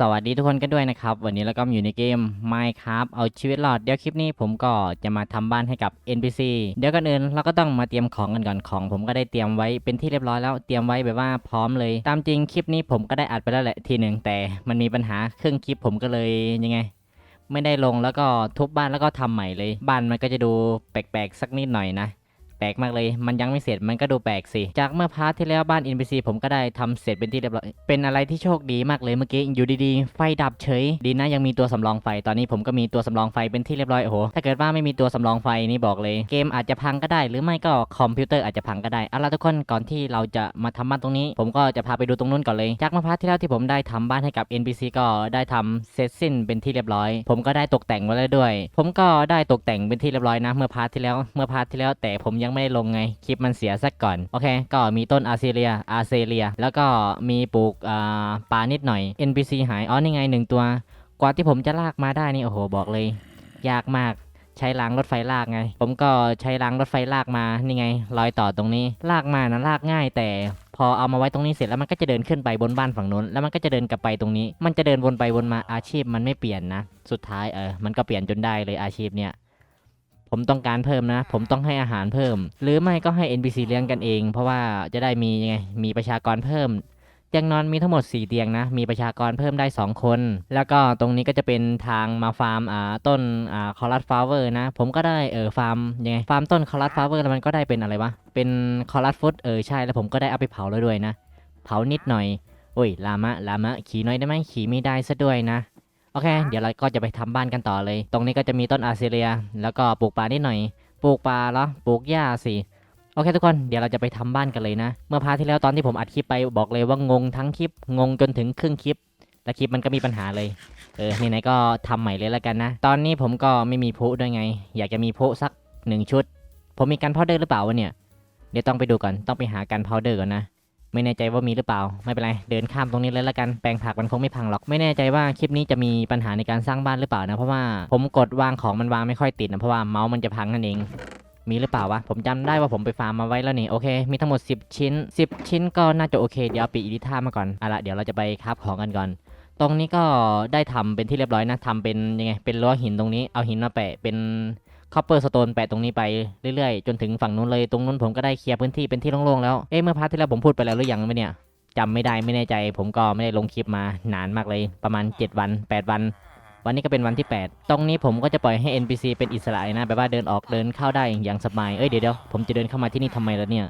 สวัสดีทุกคนกันด้วยนะครับ วันนี้เราก็อยู่ในเกม Minecraft เอาชีวิตรอด เดี๋ยวคลิปนี้ผมก็จะมาทำบ้านให้กับ NPC เดี๋ยวกันอื่นเราก็ต้องมาเตรียมของกันก่อนของ ผมก็ได้เตรียมไว้เป็นที่เรียบร้อยแล้วเตรียมไว้แบบว่าพร้อมเลย ตามจริงคลิปนี้ผมก็ได้อัดไปแล้วแหละทีหนึ่งแต่มันมีปัญหาเครื่องคลิปผมก็เลยยังไง ไม่ได้ลงแล้วก็ทุบบ้านแล้วก็ทำใหม่เลย บ้านมันก็จะดูแปลกๆสักนิดหน่อยนะ ลกมากเลย มันยังไม่เสร็จมันก็ดูแปลกสิ จากเมื่อพาร์ทที่แล้วบ้าน NPC ผมก็ได้ทำเสร็จเป็นที่เรียบร้อย เป็นอะไรที่โชคดีมากเลยเมื่อกี้อยู่ดีๆ ไฟดับเฉย ดีนะยังมีตัวสำรองไฟ ตอนนี้ผมก็มีตัวสำรองไฟเป็นที่เรียบร้อยโอ้โห ถ้าเกิดว่าไม่มีตัวสำรองไฟนี่บอกเลย เกมอาจจะพังก็ได้ หรือไม่ก็คอมพิวเตอร์อาจจะพังก็ได้เอาล่ะทุกคนก่อนที่เราจะมาทำบ้านตรงนี้ ผมก็จะพาไปดูตรงนู้นก่อนเลย จากเมื่อพาร์ทที่แล้วที่ผมได้ทำบ้านให้กับ NPC ก็ได้ทำเสร็จสิ้นเป็นที่เรียบร้อย ผมก็ได้ตกแต่งไว้แล้วด้วย ผมก็ได้ตกแต่งเป็นที่เรียบร้อยนะ เมื่อพาร์ทที่แล้ว เมื่อพาร์ทที่แล้วแต่ผมยังไม่ได้ลงไง คลิปมันเสียสักก่อน โอเค ก็มีต้นอาเซเลีย อาเซเลีย แล้วก็มีปลูกอ่าปลานิดหน่อย NPC หาย อ๋อ นี่ไงหนึ่งตัว กว่าที่ผมจะลากมาได้นี่ โอ้โห บอกเลย ยากมากใช้รางรถไฟลากไง ผมก็ใช้รางรถไฟลากมา นี่ไง รอยต่อตรงนี้ ลากมานะลากง่าย แต่พอเอามาไว้ตรงนี้เสร็จแล้วมันก็จะเดินขึ้นไปบนบ้านฝั่งนู้น แล้วมันก็จะเดินกลับไปตรงนี้ มันจะเดินวนไปวนมาอาชีพมันไม่เปลี่ยนนะ สุดท้ายเออ มันก็เปลี่ยนจนได้เลยอาชีพเนี่ย ผมต้องการเพิ่มนะ ผมต้องให้อาหารเพิ่ม หรือไม่ก็ให้ NPC เลี้ยงกันเอง เพราะว่าจะได้มียังไงมีประชากรเพิ่มเตียงนอนมีทั้งหมด 4 เตียงนะ มีประชากรเพิ่มได้ 2 คน แล้วก็ตรงนี้ก็จะเป็นทางมาฟาร์มอ่าต้นอ่าคอรัสฟลาเวอร์นะ ผมก็ได้เออฟาร์มยังไงฟาร์มต้นคอรัสฟลาเวอร์แล้วมันก็ได้เป็นอะไรวะ เป็นคอรัสฟุตเออใช่แล้วผมก็ได้เอาไปเผาแล้วด้วยนะ เผานิดหน่อยโอ้ยลามะลามะขี่หน่อยได้ไหมขี่ไม่ได้ซะด้วยนะ โอเค เดี๋ยวเราก็จะไปทำบ้านกันต่อเลย ตรงนี้ก็จะมีต้นอาเซเลีย แล้วก็ปลูกปลานิดหน่อย ปลูกปลาแล้วปลูกหญ้าสิโอเคทุกคน เดี๋ยวเราจะไปทำบ้านกันเลยนะ เมื่อพาร์ทที่แล้วตอนที่ผมอัดคลิปไปบอกเลยว่างงทั้งคลิป งงจนถึงครึ่งคลิป และคลิปมันก็มีปัญหาเลย เออ ไหนๆก็ทำใหม่เลยแล้วกันนะ ตอนนี้ผมก็ไม่มีพลุด้วยไง อยากจะมีพลุสักหนึ่งชุด ผมมีกันพาวเดอร์หรือเปล่าวะเนี่ย เดี๋ยวต้องไปดูก่อน ต้องไปหากันพาวเดอร์ก่อนนะ ไม่แน่ใจว่ามีหรือเปล่า ไม่เป็นไร เดินข้ามตรงนี้เลยล้วกัน แปลงผักมันคงไม่พังหรอก ไม่แน่ใจว่าคลิปนี้จะมีปัญหาในการสร้างบ้านหรือเปล่านะ เพราะว่าผมกดวางของมันวางไม่ค่อยติดนะ เพราะว่าเมาส์มันจะพังนั่นเอง มีหรือเปล่าวะ ผมจำได้ว่าผมไปฟาร์มมาไว้แล้วนี่ โอเค มีทั้งหมด 10 ชิ้น 10 ชิ้นก็น่าจะโอเค เดี๋ยวปีอิลิท่ามาก่อนเอาละเดี๋ยวเราจะไปคราฟของกันก่อน ตรงนี้ก็ได้ทำเป็นที่เรียบร้อยนะทำเป็นยังไง เป็นรั้วหินตรงนี้ เอาหินมาแปะเป็น คอปเปอร์สโตนแปะตรงนี้ไปเรื่อยๆ จนถึงฝั่งนู้นเลยตรงนู้นผมก็ได้เคลียร์พื้นที่เป็นที่โล่งๆแล้ว เอ๊ะเมื่อพาร์ทที่แล้วผมพูดไปแล้วหรือยังไม่เนี่ยจำไม่ได้ไม่แน่ใจ ผมก็ไม่ได้ลงคลิปมานานมากเลย ประมาณ 7 วัน 8 วัน วันนี้ก็เป็นวันที่ 8 ตรงนี้ผมก็จะปล่อยให้ NPC เป็นอิสระนะแบบว่าเดินออกเดินเข้าได้อย่างสบายเอ้ยเดี๋ยวเดี๋ยวผมจะเดินเข้ามาที่นี่ทำไมล่ะเนี่ย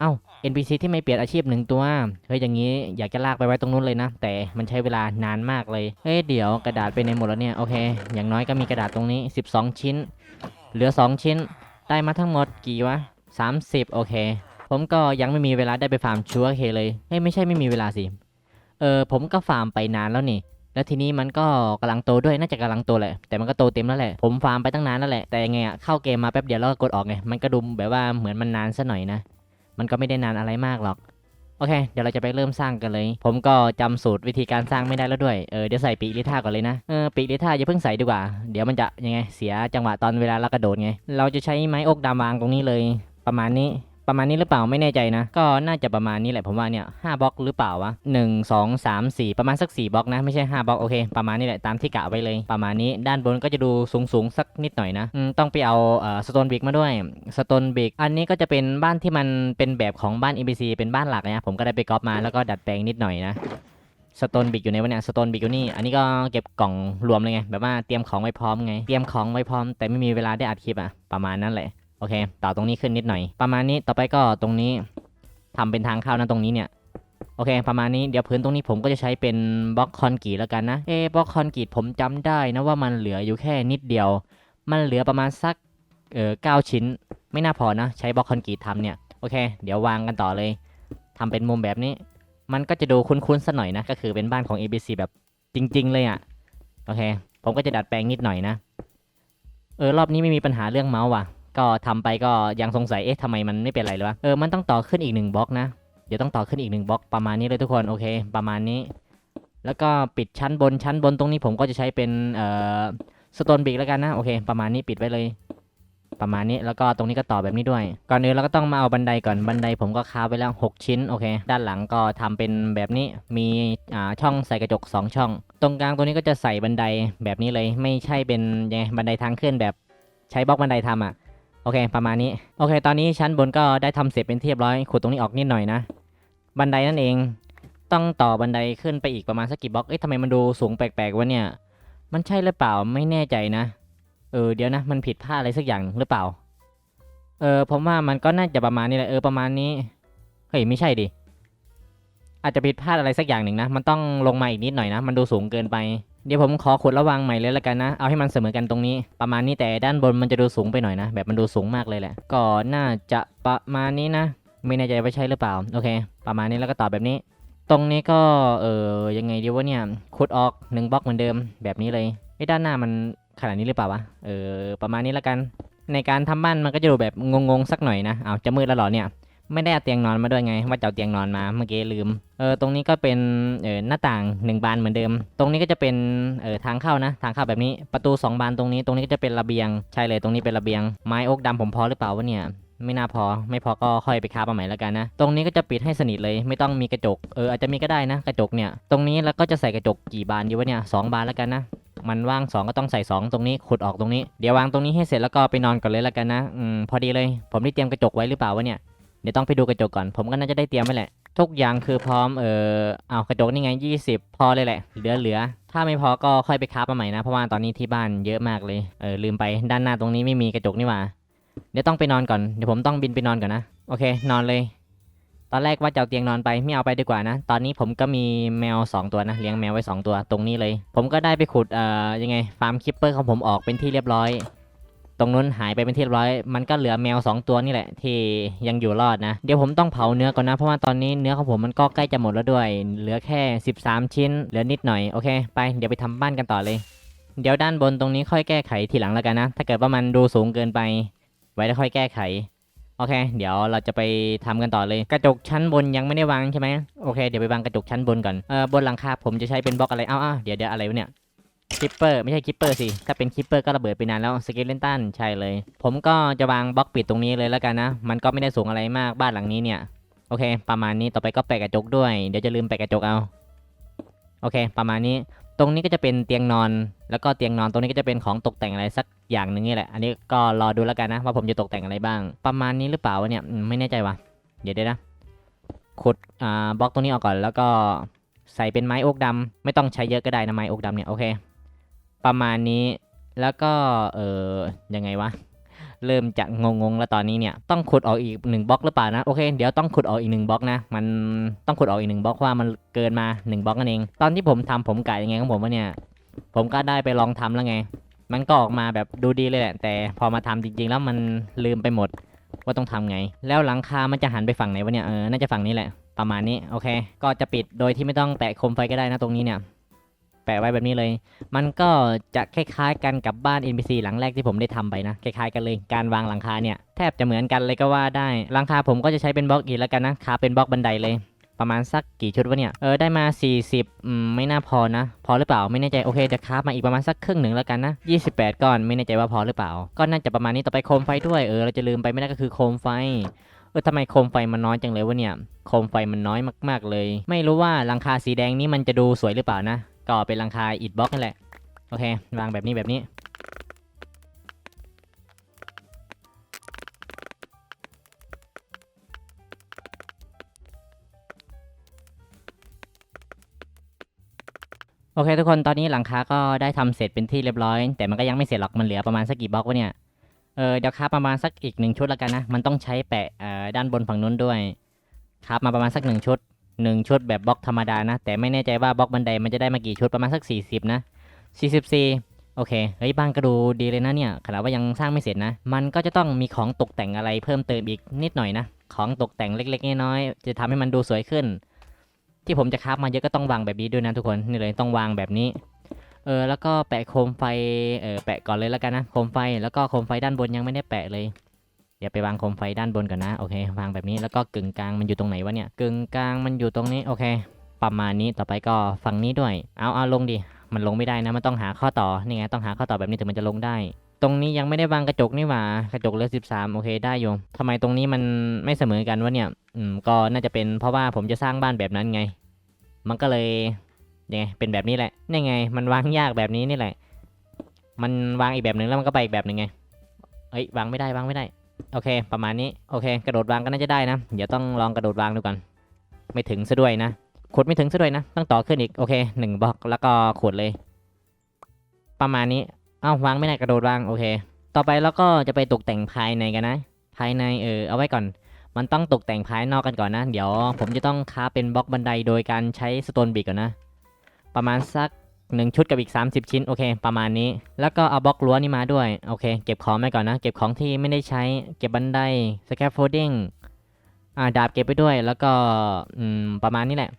เอ้า NPC ที่ไม่เปลี่ยนอาชีพหนึ่งตัว เฮ้ยอย่างนี้อยากจะลากไปไว้ตรงนู้นเลยนะ แต่มันใช้เวลานานมากเลย เฮ้ยเดี๋ยวกระดาษไปในหมดแล้วเนี่ย โอเค อย่างน้อยก็มีกระดาษตรงนี้ 12 ชิ้น เหลือ 2 ชิ้น ได้มาทั้งหมดกี่วะ 30 โอเค ผมก็ยังไม่มีเวลาได้ไปฟาร์มชัวเคเลย เฮ้ยไม่ใช่ไม่มีเวลาสิ เออผมก็ฟาร์มไปนานแล้วนี่แล้วทีนี้มันก็กำลังโตด้วยน่าจะกำลังโตแหละแต่มันก็โตเต็มแล้วแหละผมฟาร์มไปตั้งนานแล้วแหละแต่ยังไงอะเข้าเกมมาแป๊บเดียวแล้วก็กดออกไงมันก็ดูแบบว่าเหมือนมันนานซะหน่อยนะ มันก็ไม่ได้นานอะไรมากหรอก โอเค เดี๋ยวเราจะไปเริ่มสร้างกันเลย ผมก็จำสูตรวิธีการสร้างไม่ได้แล้วด้วย เออ เดี๋ยวใส่ปีกลิท่าก่อนเลยนะ เออ ปีกลิท่าอย่าเพิ่งใส่ดีกว่า เดี๋ยวมันจะยังไง เสียจังหวะตอนเวลาเรากระโดดไง เราจะใช้ไม้อกดามวางตรงนี้เลย ประมาณนี้ ประมาณนี้หรือเปล่าไม่แน่ใจนะ ก็น่าจะประมาณนี้แหละผมว่าเนี่ยห้าบล็อกหรือเปล่าวะหนึ่งสองสามสี่ประมาณสักสี่บล็อกนะไม่ใช่ห้าบล็อกโอเคประมาณนี้แหละตามที่กะไว้เลย ประมาณนี้ด้านบนก็จะดูสูงสูงๆสักนิดหน่อยนะอืมต้องไปเอาเอ่อสโตนบิกมาด้วยสโตนบิกอันนี้ก็จะเป็นบ้านที่มันเป็นแบบของบ้าน NPC เป็นบ้านหลักนะผมก็ได้ไปก๊อปมาแล้วก็ดัดแปลงนิดหน่อยนะสโตนบิกอยู่ในวันเนี้ยสโตนบิกอยู่นี่ อันนี้ก็เก็บกล่องรวมเลยไง แบบว่าเตรียมของไว้พร้อมไง เตรียมของไว้พร้อมแต่ไม่มีเวลาได้อัดคลิปอะประมาณนั้นแหละ โอเค ต่อตรงนี้ขึ้นนิดหน่อย ประมาณนี้ต่อไปก็ตรงนี้ทำเป็นทางเข้านะตรงนี้เนี่ยโอเค ประมาณนี้เดี๋ยวพื้นตรงนี้ผมก็จะใช้เป็นบล็อกคอนกรีตแล้วกันนะเอบล็อกคอนกรีตผมจำได้นะว่ามันเหลืออยู่แค่นิดเดียว มันเหลือประมาณสักเออเก้าชิ้น ไม่น่าพอนะ ใช้บล็อกคอนกรีตทำเนี่ยโอเค เดี๋ยววางกันต่อเลยทำเป็นมุมแบบนี้ มันก็จะดูคุ้นๆสัหน่อยนะ ก็คือเป็นบ้านของ ABC แบบจริง ๆ เลยอะ่ะโอเค ผมก็จะดัดแปลงนิดหน่อยนะ เออรอบนี้ไม่มีปัญหาเรื่องเมาส์ว่ะ ก็ทำไปก็ยังสงสัยเอ๊ะทำไมมันไม่เป็นไรเลยวะเออมันต้องต่อขึ้นอีกหนึ่งบล็อกนะเดี๋ยวต้องต่อขึ้นอีกหนึ่งบล็อกประมาณนี้เลยทุกคนโอเค ประมาณนี้ แล้วก็ปิดชั้นบนชั้นบนตรงนี้ผมก็จะใช้เป็นเอ่อสโตนบิกแล้วกันนะโอเค ประมาณนี้ปิดไว้เลย ประมาณนี้แล้วก็ตรงนี้ก็ต่อแบบนี้ด้วย ก่อนอื่นเราก็ต้องมาเอาบันไดก่อนบันไดผมก็คาไว้แล้ว 6 ชิ้นโอเค ด้านหลังก็ทำเป็นแบบนี้มีอ่าช่องใส่กระจก 2 ช่อง ตรงกลางตัวนี้ก็จะใส่บันไดแบบนี้เลย ไม่ใช่เป็นยังไงบันไดทางขึ้นแบบใช้บล็อกบันไดทำอะ โอเค ประมาณนี้ โอเค ตอนนี้ชั้นบนก็ได้ทำเสร็จเป็นที่เรียบร้อยขุดตรงนี้ออกนิดหน่อยนะ บันไดนั่นเอง ต้องต่อบันไดขึ้นไปอีกประมาณสักกี่บล็อก เอ๊ะทำไมมันดูสูงแปลกๆวะเนี่ย มันใช่หรือเปล่า ไม่แน่ใจนะ เออ เดี๋ยวนะ มันผิดพลาดอะไรสักอย่างหรือเปล่า เออ ผมว่ามันก็น่าจะประมาณนี้แหละ เออ ประมาณนี้ เฮ้ย ไม่ใช่ดิ อาจจะผิดพลาดอะไรสักอย่างหนึ่งนะ มันต้องลงมาอีกนิดหน่อยนะ มันดูสูงเกินไป เดี๋ยวผมขอขุดระวางใหม่เลยละกันนะ เอาให้มันเสมอกันตรงนี้ ประมาณนี้แต่ด้านบนมันจะดูสูงไปหน่อยนะ แบบมันดูสูงมากเลยแหละ ก็น่าจะประมาณนี้นะ ไม่แน่ใจว่าใช่หรือเปล่า โอเค ประมาณนี้แล้วก็ต่อแบบนี้ ตรงนี้ก็เออยังไงดีวะเนี่ย ขุดออกหนึ่งบล็อกเหมือนเดิมแบบนี้เลยไอ้ด้านหน้ามันขนาดนี้หรือเปล่าวะ เออประมาณนี้ล้วกัน ในการทำบ้านมันก็จะดูแบบงงๆสักหน่อยนะ เอาจะมืดแล้วหรอเนี่ย ไม่ได้เอาเตียงนอนมาด้วยไง ว่าจะเอาเตียงนอนมาเมื่อกี้ลืม เออตรงนี้ก็เป็นเออหน้าต่างหนึ่งบานเหมือนเดิม ตรงนี้ก็จะเป็นเออทางเข้านะ ทางเข้าแบบนี้ประตูสองบานตรงนี้ ตรงนี้ก็จะเป็นระเบียง ใช่เลยตรงนี้เป็นระเบียง ไม้โอ๊กดำผมพอหรือเปล่าวะเนี่ยไม่น่าพอ ไม่พอก็ค่อยไปค้ามาใหม่แล้วกันนะ ตรงนี้ก็จะปิดให้สนิทเลย ไม่ต้องมีกระจก เอออาจจะมีก็ได้นะ กระจกเนี่ย ตรงนี้แล้วก็จะใส่กระจกกี่บานดีวะเนี่ยสองบานแล้วกันนะ มันว่างสองก็ต้องใส่สองตรงนี้ ขุดออกตรงนี้ เดี๋ยววางตรงนี้ให้เสร็จแล้วก็ไปนอนก่อนเลยแล้วกันนะ อืม พอดีเลย ผมได้เตรียมกระจกไว้หรือเปล่าวะเนี่ย เดี๋ยวต้องไปดูกระจกก่อน ผมก็น่าจะได้เตรียมไว้แหละ ทุกอย่างคือพร้อม เออเอากระจกนี่ไง 20 พอเลยแหละ เหลือเหลือ ถ้าไม่พอก็ค่อยไปค้ามาใหม่นะ เพราะว่าตอนนี้ที่บ้านเยอะมากเลย เออลืมไปด้านหน้าตรงนี้ไม่มีกระจกนี่หว่า เดี๋ยวต้องไปนอนก่อน เดี๋ยวผมต้องบินไปนอนก่อนนะ โอเค นอนเลย ตอนแรกว่าจะเอาเตียงนอนไปไม่เอาไปดีกว่านะ ตอนนี้ผมก็มีแมว 2 ตัวนะ เลี้ยงแมวไว้ 2 ตัว ตรงนี้เลย ผมก็ได้ไปขุด เอ่อ ยังไง ฟาร์มคิปเปอร์ของผมออกเป็นที่เรียบร้อย ตรงนู้นหายไปเป็นที่เรียบร้อย มันก็เหลือแมว 2 ตัวนี่แหละ ที่ยังอยู่รอดนะ เดี๋ยวผมต้องเผาเนื้อก่อนนะ เพราะว่าตอนนี้เนื้อของผมมันก็ใกล้จะหมดแล้วด้วย เหลือแค่ 13 ชิ้น เหลือนิดหน่อย โอเค ไป เดี๋ยวไปทำบ้านกันต่อเลย เดี๋ยวด้านบนตรงนี้ค่อยแก้ไขทีหลังแล้วกันนะ ถ้าเกิดว่ามันดูสูงเกินไป ไว้แล้วค่อยแก้ไข โอเค เดี๋ยวเราจะไปทำกันต่อเลย กระจกชั้นบนยังไม่ได้วางใช่ไหมโอเค เดี๋ยวไปวางกระจกชั้นบนก่อน เออบนหลังคาผมจะใช้เป็นบล็อกอะไรอ้าวอ้าวเดี๋ยวเดี๋ยวอะไรวะเนี่ย คิปเปอร์ไม่ใช่คิปเปอร์สิ ถ้าเป็นคิปเปอร์ก็ระเบิดไปนานแล้วสเกเลนตันใช่เลย ผมก็จะวางบล็อกปิดตรงนี้เลยแล้วกันนะ มันก็ไม่ได้สูงอะไรมากบ้านหลังนี้เนี่ย โอเค ประมาณนี้ต่อไปก็แปะกระจกด้วย เดี๋ยวจะลืมแปะกระจกเอา โอเค ประมาณนี้ ตรงนี้ก็จะเป็นเตียงนอน แล้วก็เตียงนอนตรงนี้ก็จะเป็นของตกแต่งอะไรสักอย่างหนึ่งนี่แหละ อันนี้ก็รอดูแล้วกันนะว่าผมจะตกแต่งอะไรบ้าง ประมาณนี้หรือเปล่าวะเนี่ยไม่แน่ใจว่ะ เดี๋ยวเดี๋ยวนะขุดอ่าบล็อกตรงนี้ออกก่อนแล้วก็ใส่เป็นไม้โอ๊กดำไม่ต้องใช้เยอะก็ได้นะไม้โอ๊กดำเนี่ยโอเค ประมาณนี้ แล้วก็เออยังไงวะเริ่มจะงงๆแล้วตอนนี้เนี่ยต้องขุดออกอีกหนึ่งบล็อกหรือเปล่านะโอเคเดี๋ยวต้องขุดออกอีกหนึ่งบล็อกนะ มันต้องขุดออกอีกหนึ่งบล็อกเพราะว่ามันเกินมาหนึ่งบล็อกนั่นเอง ตอนที่ผมทำผมกะยังไงของผมวะเนี่ย ผมก็ได้ไปลองทำแล้วไง มันก็ออกมาแบบดูดีเลยแหละ แต่พอมาทำจริง ๆ แล้วมันลืมไปหมดว่าต้องทำไง แล้วหลังคามันจะหันไปฝั่งไหนวะเนี่ยเออน่าจะฝั่งนี้แหละ ประมาณนี้โอเค ก็จะปิดโดยที่ไม่ต้องแตะโคมไฟก็ได้นะตรงนี้เนี่ย แปะไว้แบบนี้เลย มันก็จะคล้ายๆกันกับบ้าน NPC หลังแรกที่ผมได้ทำไปนะ คล้ายๆกันเลย การวางหลังคาเนี่ยแทบจะเหมือนกันเลยก็ว่าได้หลังคาผมก็จะใช้เป็นบล็อกอีกแล้วกันนะคาเป็นบล็อกบันไดเลยประมาณสักกี่ชุดวะเนี่ย เออได้มา 40อืมไม่น่าพอนะ พอหรือเปล่าไม่แน่ใจโอเคจะคราฟมาอีกประมาณสักครึ่งหนึ่งแล้วกันนะ 28 ก้อนไม่แน่ใจว่าพอหรือเปล่า ก็น่าจะประมาณนี้ต่อไปโคมไฟด้วยเออเราจะลืมไปไม่ได้ก็คือโคมไฟ เออทำไมโคมไฟมันน้อยจังเลยวะเนี่ย โคมไฟมันน้อยมากๆเลย ไม่รู้ว่าหลังคาสีแดงนี้มันจะดูสวยหรือเปล่านะ ก็เป็นหลังคาอิฐบล็อกนั่นแหละ โอเค วางแบบนี้แบบนี้ โอเคทุกคนตอนนี้หลังคาก็ได้ทำเสร็จเป็นที่เรียบร้อย แต่มันก็ยังไม่เสร็จหรอกมันเหลือประมาณสักกี่บล็อกวะเนี่ยเออเดี๋ยวคราบประมาณสักอีกหนึ่งชุดแล้วกันนะ มันต้องใช้แปะด้านบนฝั่งนู้นด้วย คราบมาประมาณสักหนึ่งชุด หนึ่งชุดแบบบล็อกธรรมดานะ แต่ไม่แน่ใจว่าบล็อกบันไดมันจะได้มากี่ชุดประมาณสักสี่สิบนะสี่สิบสี่โอเค เฮ้ยบ้านก็ดูดีเลยนะเนี่ยขนาดว่ายังสร้างไม่เสร็จนะ มันก็จะต้องมีของตกแต่งอะไรเพิ่มเติมอีกนิดหน่อยนะ ของตกแต่งเล็กๆน้อยๆจะทำให้มันดูสวยขึ้น ที่ผมจะคราฟมาเยอะก็ต้องวางแบบนี้ด้วยนะทุกคนนี่เลยต้องวางแบบนี้เออแล้วก็แปะโคมไฟเออแปะก่อนเลยแล้วกันนะโคมไฟแล้วก็โคมไฟด้านบนยังไม่ได้แปะเลย เดี๋ยวไปวางโคมไฟด้านบนก่อนนะ โอเควางแบบนี้แล้วก็กึ่งกลางมันอยู่ตรงไหนวะเนี่ยกึ่งกลางมันอยู่ตรงนี้โอเค ประมาณนี้ต่อไปก็ฝั่งนี้ด้วย เอาเอาลงดิมันลงไม่ได้นะมันต้องหาข้อต่อนี่ไงต้องหาข้อต่อแบบนี้ถึงมันจะลงได้ ตรงนี้ยังไม่ได้วางกระจกนี่หว่ากระจกเลือสิบสามโอเคได้อยู่ทำไมตรงนี้มันไม่เสมอกันวะเนี่ยอืมก็น่าจะเป็นเพราะว่าผมจะสร้างบ้านแบบนั้นไง มันก็เลยยังไงเป็นแบบนี้แหละนี่ไง มันวางยากแบบนี้นี่แหละ มันวางอีกแบบหนึ่งแล้วมันก็ไปอีกแบบหนึ่งไงเอ้ยวางไม่ได้วางไม่ได้ โอเค ประมาณนี้ โอเค กระโดดวางก็น่าจะได้นะ เดี๋ยวต้องลองกระโดดวางดูก่อน ไม่ถึงซะด้วยนะ ขุดไม่ถึงซะด้วยนะ ต้องต่อขึ้นอีก โอเคหนึ่งบล็อกแล้วก็ขุดเลย ประมาณนี้ เอ้าวางไม่ได้กระโดดวาง โอเค ต่อไปเราก็จะไปตกแต่งภายในกันนะ ภายในเออ เอาไว้ก่อน มันต้องตกแต่งภายนอกกันก่อนนะ เดี๋ยวผมจะต้องค้าเป็นบล็อกบันไดโดยการใช้สโตนบิกก่อนนะ ประมาณสัก หนึ่งชุดกับอีก 30 ชิ้นโอเค ประมาณนี้ แล้วก็เอาบล็อกรั้วนี่มาด้วย โอเค เก็บของไปก่อนนะ เก็บของที่ไม่ได้ใช้ เก็บบันไดสแคปโฟลดิ้งอ่าดาบเก็บไปด้วย แล้วก็อืมประมาณนี้แหละ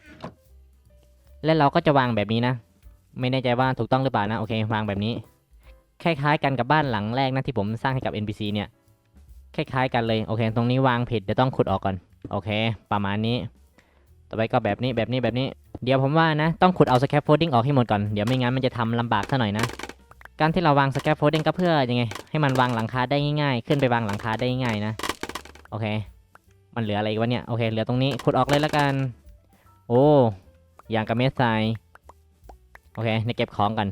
และเราก็จะวางแบบนี้นะ ไม่แน่ใจว่าถูกต้องหรือเปล่านะ โอเค วางแบบนี้ คล้ายๆกันกับบ้านหลังแรกนะที่ผมสร้างให้กับ NPC เนี่ย คล้ายๆกันเลย โอเค ตรงนี้วางผิดเดี๋ยวต้องขุดออกก่อน โอเค ประมาณนี้ ต่อไปก็แบบนี้ แบบนี้ แบบนี้ เดี๋ยวผมว่านะ ต้องขุดเอา scaffolding ออกให้หมดก่อน เดี๋ยวไม่งั้นมันจะทำลำบากซะหน่อยนะ การที่เราวาง scaffolding ก็เพื่อยังไง ให้มันวางหลังคาได้ง่ายๆ ขึ้นไปวางหลังคาได้ง่ายนะ โอเค มันเหลืออะไรอีกวะเนี่ย โอเค เหลือตรงนี้ ขุดออกเลยละกัน โอ้อย่างกับเม็ดทราย โอเคในเก็บของกัน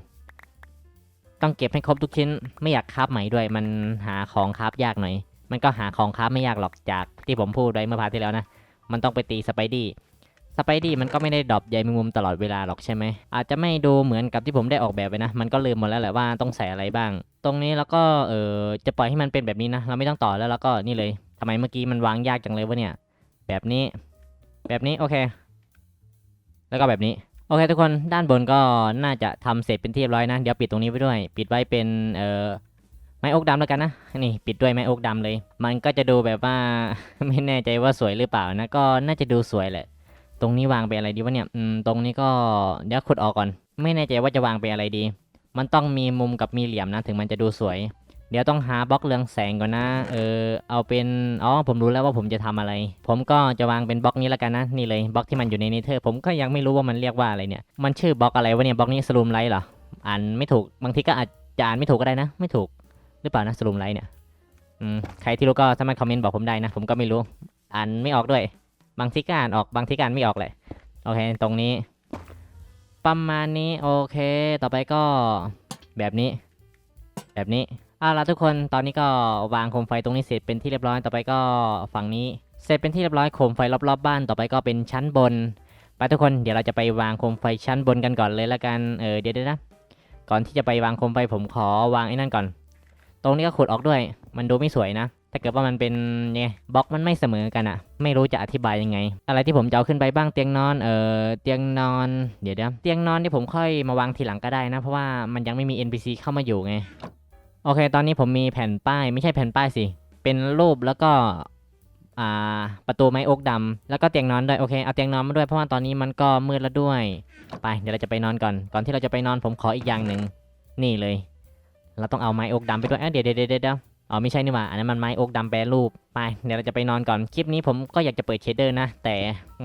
ต้องเก็บให้ครบทุกชิ้น ไม่อยากคาบใหม่ด้วย มันหาของคาบยากหน่อย มันก็หาของคาบไม่ยากหรอกจากที่ผมพูดไว้เมื่อพาร์ทที่แล้วนะ มันต้องไปตีสไปดี้ สไปดี้มันก็ไม่ได้ดรอปใยแมงมุมตลอดเวลาหรอกใช่ไหม อาจจะไม่ดูเหมือนกับที่ผมได้ออกแบบไปนะ มันก็ลืมหมดแล้วแหละว่าต้องใส่อะไรบ้าง ตรงนี้แล้วก็เออจะปล่อยให้มันเป็นแบบนี้นะ เราไม่ต้องต่อแล้วแล้วก็นี่เลยทำไมเมื่อกี้มันวางยากจังเลยวะเนี่ย แบบนี้ แบบนี้โอเค แล้วก็แบบนี้ โอเคทุกคนด้านบนก็น่าจะทำเสร็จเป็นที่เรียบร้อยนะ เดี๋ยวปิดตรงนี้ไว้ด้วย ปิดไว้เป็นเอ่อไม้อกดำแล้วกันนะนี่ปิดด้วยไม้อกดำเลย มันก็จะดูแบบว่าไม่แน่ใจว่าสวยหรือเปล่านะก็น่าจะดูสวยแหละ ตรงนี้วางเป็นอะไรดีวะเนี่ยอืมตรงนี้ก็เดี๋ยวขุดออกก่อน ไม่แน่ใจว่าจะวางเป็นอะไรดี มันต้องมีมุมกับมีเหลี่ยมนะถึงมันจะดูสวย เดี๋ยวต้องหาบล็อกเรืองแสงก่อนนะ เออเอาเป็นอ๋อผมรู้แล้วว่าผมจะทำอะไร ผมก็จะวางเป็นบล็อกนี้แล้วกันนะนี่เลยบล็อกที่มันอยู่ในเนเธอร์ผมก็ยังไม่รู้ว่ามันเรียกว่าอะไรเนี่ยมันชื่อบล็อกอะไรวะเนี่ยบล็อกนี้สลูมไลท์เหรออ่านไม่ถูกบางทีก็อาจจะอ่านไม่ถูกก็ได้นะ ไม่ถูกหรือเปล่านะสลูมไลท์เนี่ยอืมใครที่รู้ก็สามารถคอมเมนต์บอกผมได้นะ ผมก็ไม่รู้ อ่านไม่ออกด้วย บางทีก็อ่านออกบางทีก็อ่านไม่ออกแหละโอเค ตรงนี้ ประมาณนี้โอเค ต่อไปก็แบบนี้ แบบนี้เอาละทุกคนตอนนี้ก็วางโคมไฟตรงนี้เสร็จเป็นที่เรียบร้อยต่อไปก็ฝั่งนี้เสร็จเป็นที่เรียบร้อยโคมไฟรอบๆบ้านต่อไปก็เป็นชั้นบนไปทุกคนเดี๋ยวเราจะไปวางโคมไฟชั้นบนกันก่อนเลยละกันเออเดี๋ยวนะก่อนที่จะไปวางโคมไฟผมขอวางไอ้นั่นก่อน ตรงนี้ก็ขุดออกด้วย มันดูไม่สวยนะ ถ้าเกิดว่ามันเป็นเนี่ยบล็อกมันไม่เสมอกันอะไม่รู้จะอธิบายยังไง อะไรที่ผมจะเอาขึ้นไปบ้างเตียงนอนเออเตียงนอนเดี๋ยวเดี๋ยวเตียงนอนที่ผมค่อยมาวางทีหลังก็ได้นะ เพราะว่ามันยังไม่มี NPC เข้ามาอยู่ไงโอเค ตอนนี้ผมมีแผ่นป้ายไม่ใช่แผ่นป้ายสิเป็นรูปแล้วก็อ่าประตูไม้โอ๊กดำแล้วก็เตียงนอนด้วยโอเคเอาเตียงนอนมาด้วยเพราะว่าตอนนี้มันก็มืดแล้วด้วย ไปเดี๋ยวเราจะไปนอนก่อน ก่อนที่เราจะไปนอนผมขออีกอย่างหนึ่งนี่เลย เราต้องเอาไม้โอ๊กดำไปด้วยเดี๋ยวเดี๋ยวเดี๋ยวเดี๋ยว อ๋อไม่ใช่นี่ว่าอันนั้นมันไม้อกดำแปรรูปไปเดี๋ยวเราจะไปนอนก่อนคลิปนี้ผมก็อยากจะเปิดเชดเดอร์นะ แต่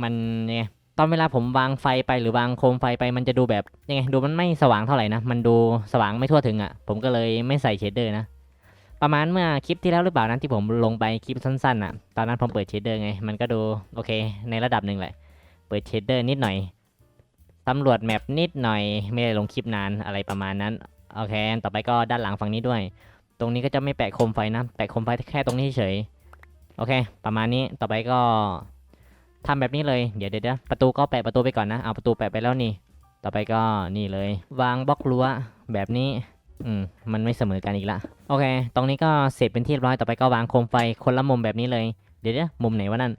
มันเนี่ยตอนเวลาผมวางไฟไปหรือวางโคมไฟไปมันจะดูแบบยังไงดูมันไม่สว่างเท่าไหร่นะมันดูสว่างไม่ทั่วถึงอะ่ะ ผมก็เลยไม่ใส่เชดเดอร์นะประมาณเมื่อคลิปที่แล้วหรือเปล่านั้นที่ผมลงไปคลิปสั้นๆอะตอนนั้นผมเปิดเชดเดอร์ไงมันก็ดูโอเค ในระดับหนึ่งแหละเปิดเชดเดอร์นิดหน่อยตำรวจแมปนิดหน่อยไม่ได้ลงคลิปนานอะไรประมาณนั้นโอเค ต่อไปก็ด้านหลังฝั่งนี้ด้วย ตรงนี้ก็จะไม่แปะโคมไฟนะ แปะโคมไฟแค่ตรงนี้เฉย โอเค ประมาณนี้ ต่อไปก็ทำแบบนี้เลยเดี๋ยวเดี๋ยวเดี๋ยวประตูก็แปะประตูไปก่อนนะ เอาประตูแปะไปแล้วนี่ ต่อไปก็นี่เลย วางบล็อกรั้วแบบนี้ อืม มันไม่เสมอกันอีกละ โอเค ตรงนี้ก็เสร็จเป็นที่เรียบร้อย ต่อไปก็วางโคมไฟคนละมุมแบบนี้เลย เดี๋ยวเดี๋ยวมุมไหนวะนั่น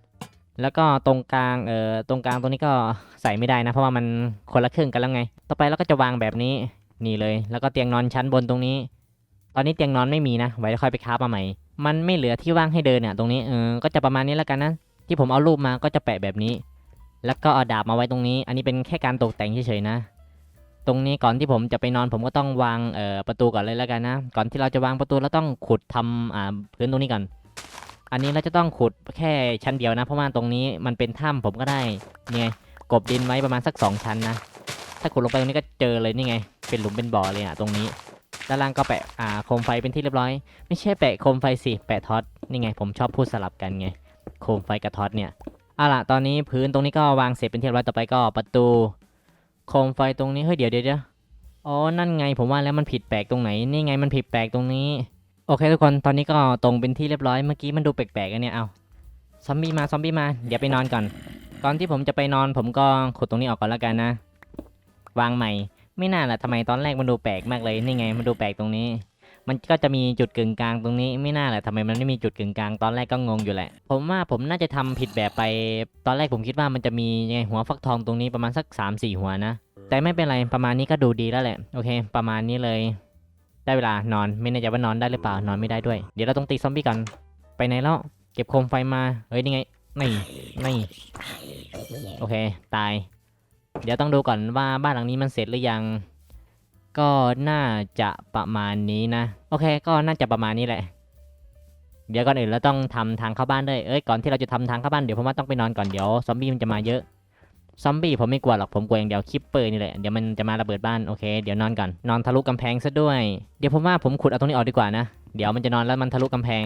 แล้วก็ตรงกลาง เอ่อ ตรงกลางตรงนี้ก็ใส่ไม่ได้นะ เพราะว่ามันคนละครึ่งกันแล้วไง ต่อไปเราก็จะวางแบบนี้ นี่เลย แล้วก็เตียงนอนชั้นบนตรงนี้ ตอนนี้เตียงนอนไม่มีนะ ไว้ค่อยไปครามาใหม่ มันไม่เหลือที่ว่างให้เดินเนี่ยตรงนี้เออก็จะประมาณนี้แล้วกันนะ ที่ผมเอารูปมาก็จะแปะแบบนี้ แล้วก็เอาดาบมาไว้ตรงนี้ อันนี้เป็นแค่การตกแต่งเฉยๆนะ ตรงนี้ก่อนที่ผมจะไปนอนผมก็ต้องวางเอ่อประตูก่อนเลยแล้วกันนะ ก่อนที่เราจะวางประตูเราต้องขุดทำอ่าพื้นตรงนี้ก่อน อันนี้เราจะต้องขุดแค่ชั้นเดียวนะ เพราะว่าตรงนี้มันเป็นถ้ำผมก็ได้เนี่ยกบดินไว้ประมาณสักสองชั้นนะ ถ้าขุดลงไปตรงนี้ก็เจอเลยนี่ไง เป็นหลุมเป็นบ่อเลยอะตรงนี้ ด้านล่างก็แปะอ่าโคมไฟเป็นที่เรียบร้อย ไม่ใช่แปะโคมไฟสิแปะท็อตนี่ไง ผมชอบพูดสลับกันไงโคมไฟกับท็อตเนี่ยเอาล่ะตอนนี้พื้นตรงนี้ก็วางเสร็จเป็นที่เรียบร้อยต่อไปก็ประตู โคมไฟตรงนี้เฮ้ยเดี๋ยวเดี๋ยวเดี๋ยวอ๋อนั่นไงผมว่าแล้วมันผิดแปลกตรงไหนนี่ไงมันผิดแปลกตรงนี้โอเคทุกคนตอนนี้ก็ตรงเป็นที่เรียบร้อยเมื่อกี้มันดูแปลกๆกันเนี่ยเอาซอมบี้มาซอมบี้มาเดี๋ยวไปนอนก่อนก่อนที่ผมจะไปนอนผมก็ขุดตรงนี้ออกก่อนแล้วกันนะ วางใหม่ ไม่น่าล่ะทำไมตอนแรกมันดูแปลกมากเลยนี่ไง มันดูแปลกตรงนี้ มันก็จะมีจุดกึ่งกลางตรงนี้ ไม่น่าแหละทำไมมันไม่มีจุดกึ่งกลางตอนแรกก็งงอยู่แหละ ผมว่าผมน่าจะทำผิดแบบไป ตอนแรกผมคิดว่ามันจะมียังไงหัวฟักทองตรงนี้ประมาณสัก3 4หัวนะ แต่ไม่เป็นไรประมาณนี้ก็ดูดีแล้วแหละ โอเค ประมาณนี้เลย ได้เวลานอน ไม่แน่ใจว่านอนได้หรือเปล่านอนไม่ได้ด้วย เดี๋ยวเราต้องตีซอมบี้ก่อน ไปไหนแล้วเก็บโคมไฟมา เฮ้ยนี่ไง นี่ นี่ โอเค ตาย เดี๋ยวต้องดูก่อนว่าบ้านหลังนี้มันเสร็จหรือยัง ก็น่าจะประมาณนี้นะ โอเค ก็น่าจะประมาณนี้แหละ เดี๋ยวก่อนอื่นเราต้องทำทางเข้าบ้านด้วย เอ้ย ก่อนที่เราจะทำทางเข้าบ้านเดี๋ยวผมว่าต้องไปนอนก่อนเดี๋ยวซอมบี้มันจะมาเยอะ ซอมบี้ผมไม่กลัวหรอก ผมกลัวอย่างเดียวคิปเปอร์นี่แหละ เดี๋ยวมันจะมาระเบิดบ้าน โอเค เดี๋ยวนอนก่อน นอนทะลุกำแพงซะด้วย เดี๋ยวผมว่าผมขุดเอาตรงนี้ออกดีกว่านะ เดี๋ยวมันจะนอนแล้วมันทะลุกำแพง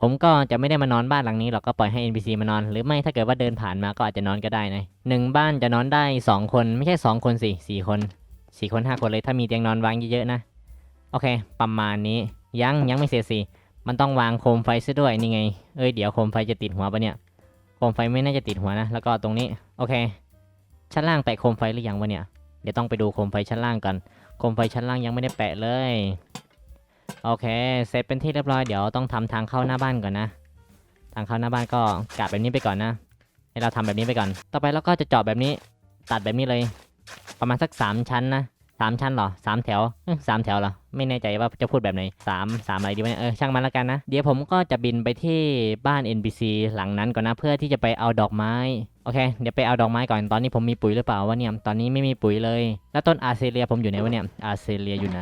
ผมก็จะไม่ได้มานอนบ้านหลังนี้หรอกก็ปล่อยให้ NPC มานอน หรือไม่ถ้าเกิดว่าเดินผ่านมาก็อาจจะนอนก็ได้นะหนึ่งบ้านจะนอนได้สองคนไม่ใช่สองคนสิสี่คนสี่คนห้าคนเลยถ้ามีเตียงนอนวางเยอะๆนะโอเค ประมาณนี้ยังยังไม่เสร็จสิมันต้องวางโคมไฟซะด้วยนี่ไงเอ้ยเดี๋ยวโคมไฟจะติดหัวปะเนี่ยโคมไฟไม่น่าจะติดหัวนะแล้วก็ตรงนี้โอเค ชั้นล่างแปะโคมไฟหรือยังวะเนี่ยเดี๋ยวต้องไปดูโคมไฟชั้นล่างก่อนโคมไฟชั้นล่างยังไม่ได้แปะเลย โอเค เสร็จเป็นที่เรียบร้อย เดี๋ยวต้องทำทางเข้าหน้าบ้านก่อนนะ ทางเข้าหน้าบ้านก็กะแบบนี้ไปก่อนนะ ให้เราทำแบบนี้ไปก่อน ต่อไปเราก็จะเจาะแบบนี้ ตัดแบบนี้เลย ประมาณสักสามชั้นนะ สามชั้นเหรอสามแถวสามแถวเหรอ ไม่แน่ใจว่าจะพูดแบบไหนสามสามอะไรดีไหมเออช่างมันแล้วกันนะ เดี๋ยวผมก็จะบินไปที่บ้าน NPC หลังนั้นก่อนนะ เพื่อที่จะไปเอาดอกไม้ โอเค เดี๋ยวไปเอาดอกไม้ก่อน ตอนนี้ผมมีปุ๋ยหรือเปล่าวะเนี่ย ตอนนี้ไม่มีปุ๋ยเลย แล้วต้นอาเซเลียผมอยู่ไหนวะเนี่ย อาเซเลียอยู่ไหน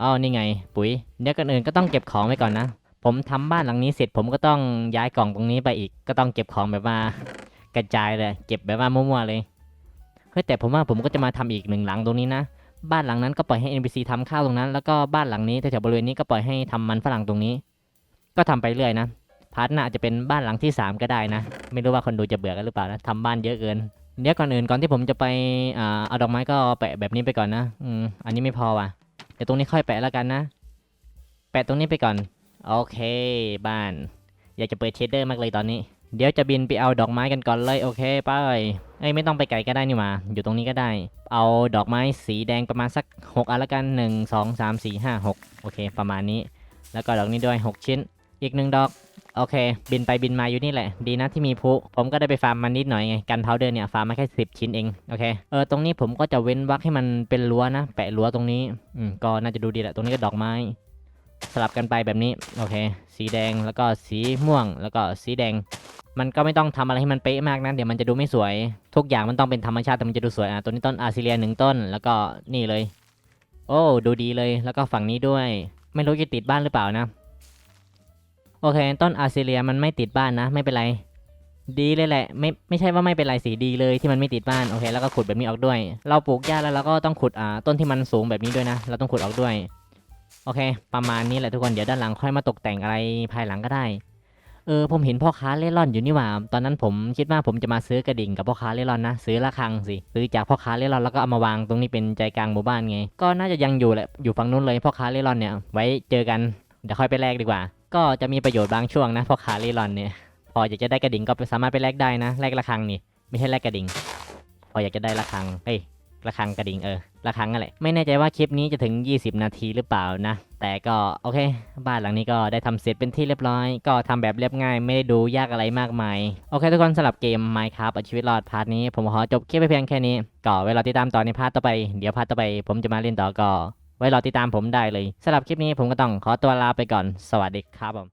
อ้าวนี่ไง ปุ๋ย เดี๋ยวกันอื่นก็ต้องเก็บของไว้ก่อนนะ ผมทำบ้านหลังนี้เสร็จผมก็ต้องย้ายกล่องตรงนี้ไปอีก ก็ต้องเก็บของแบบว่ากระจายเลย เก็บแบบว่ามั่วๆเลย เฮ้ยแต่ผมว่าผมก็จะมาทำอีกหนึ่งหลังตรงนี้นะ บ้านหลังนั้นก็ปล่อยให้ NPC ทำข้าวตรงนั้น แล้วก็บ้านหลังนี้แถวๆบริเวณนี้ก็ปล่อยให้ทำมันฝรั่งตรงนี้ ก็ทำไปเรื่อยนะ พาร์ทหน้าอาจจะเป็นบ้านหลังที่ 3 ก็ได้นะ ไม่รู้ว่าคนดูจะเบื่อกันหรือเปล่านะทำบ้านเยอะเกิน เดี๋ยวก่อนอื่นก่อนที่ผมจะไปอ่าเอาดอกไม้ก็แปะแบบนี้ไปก่อนนะ อืม อันนี้ไม่พอว่ะ เดี๋ยวตรงนี้ค่อยแปะแล้วกันนะ แปะตรงนี้ไปก่อน โอเค บ้าน อยากจะเปิดเชดเดอร์มากเลยตอนนี้ เดี๋ยวจะบินไปเอาดอกไม้กันก่อนเลยโอเคไปเอ้ยไม่ต้องไปไกลก็ได้นี่หว่าอยู่ตรงนี้ก็ได้ เอาดอกไม้สีแดงประมาณสัก 6อันละกัน 1 2 3 4 5 6 โอเค ประมาณนี้ แล้วก็ดอกนี้ด้วย 6 ชิ้น อีกหนึ่งดอก โอเค บินไปบินมาอยู่นี่แหละ ดีนะที่มีพลุผมก็ได้ไปฟาร์มมันนิดหน่อยไง กันพาเดอร์เนี่ยฟาร์มมาแค่ 10 ชิ้นเอง โอเค เออตรงนี้ผมก็จะเว้นวักให้มันเป็นรั้วนะ แปะรั้วตรงนี้ อืม ก็น่าจะดูดีแหละ ตรงนี้ก็ดอกไม้ สลับกันไปแบบนี้ โอเค สีแดงแล้วก็สีม่วงแล้วก็สีแดง มันก็ไม่ต้องทำอะไรให้มันเป๊ะมากนะเดี๋ยวมันจะดูไม่สวย ทุกอย่างมันต้องเป็นธรรมชาติแต่มันจะดูสวยอะตัวนี้ต้นอาซิเลียหนึ่งต้นแล้วก็นี่เลย โอ้ดูดีเลยแล้วก็ฝั่งนี้ด้วย ไม่รู้จะติดบ้านหรือเปล่านะ โอเค ต้นอาซิเลียมันไม่ติดบ้านนะ ไม่เป็นไร ดีเลยแหละ ไม่ไม่ใช่ว่าไม่เป็นไรสีดีเลยที่มันไม่ติดบ้านโอเค แล้วก็ขุดแบบนี้ออกด้วย เราปลูกหญ้าแล้วเราก็ต้องขุดอ่าต้นที่มันสูงแบบนี้ด้วยนะ เราต้องขุดออกด้วย โอเค ประมาณนี้แหละทุกคน เดี๋ยวด้านหลังค่อยมาตกแต่งอะไรภายหลังก็ได้ เออ ผมเห็นพ่อค้าเล่ร่อนอยู่นี่หว่า ตอนนั้นผมคิดว่าผมจะมาซื้อกระดิ่งกับพ่อค้าเล่ร่อนนะ ซื้อละครังสิ ซื้อจากพ่อค้าเล่ร่อนแล้วก็เอามาวางตรงนี้เป็นใจกลางหมู่บ้านไง ก็น่าจะยังอยู่แหละ อยู่ฝั่งนู้นเลยพ่อค้าเล่ร่อนเนี่ย ไว้เจอกัน เดี๋ยวค่อยไปแลกดีกว่า ก็จะมีประโยชน์บางช่วงนะพ่อค้าเล่ร่อนเนี่ย พออยากจะได้กระดิ่งก็สามารถไปแลกได้นะ แลกละครังนี่ ไม่ใช่แลกกระดิ่ง พออยากจะได้ละครัง เฮ้ย ระฆังกระดิ่งเออระฆังนั่นแหละไม่แน่ใจว่าคลิปนี้จะถึง 20 นาทีหรือเปล่านะ แต่ก็โอเค บ้านหลังนี้ก็ได้ทำเสร็จเป็นที่เรียบร้อย ก็ทำแบบเรียบง่าย ไม่ได้ดูยากอะไรมากมาย โอเคทุกคนสำหรับเกม Minecraft เอาชีวิตรอดพาร์ทนี้ผมขอจบคลิปไปเพียงแค่นี้ ก็ไว้รอติดตามต่อในพาร์ทต่อไป เดี๋ยวพาร์ทต่อไป ผมจะมาเล่นต่อก็ ไว้รอติดตามผมได้เลยสำหรับคลิปนี้ผมก็ต้องขอตัวลาไปก่อน สวัสดีครับผม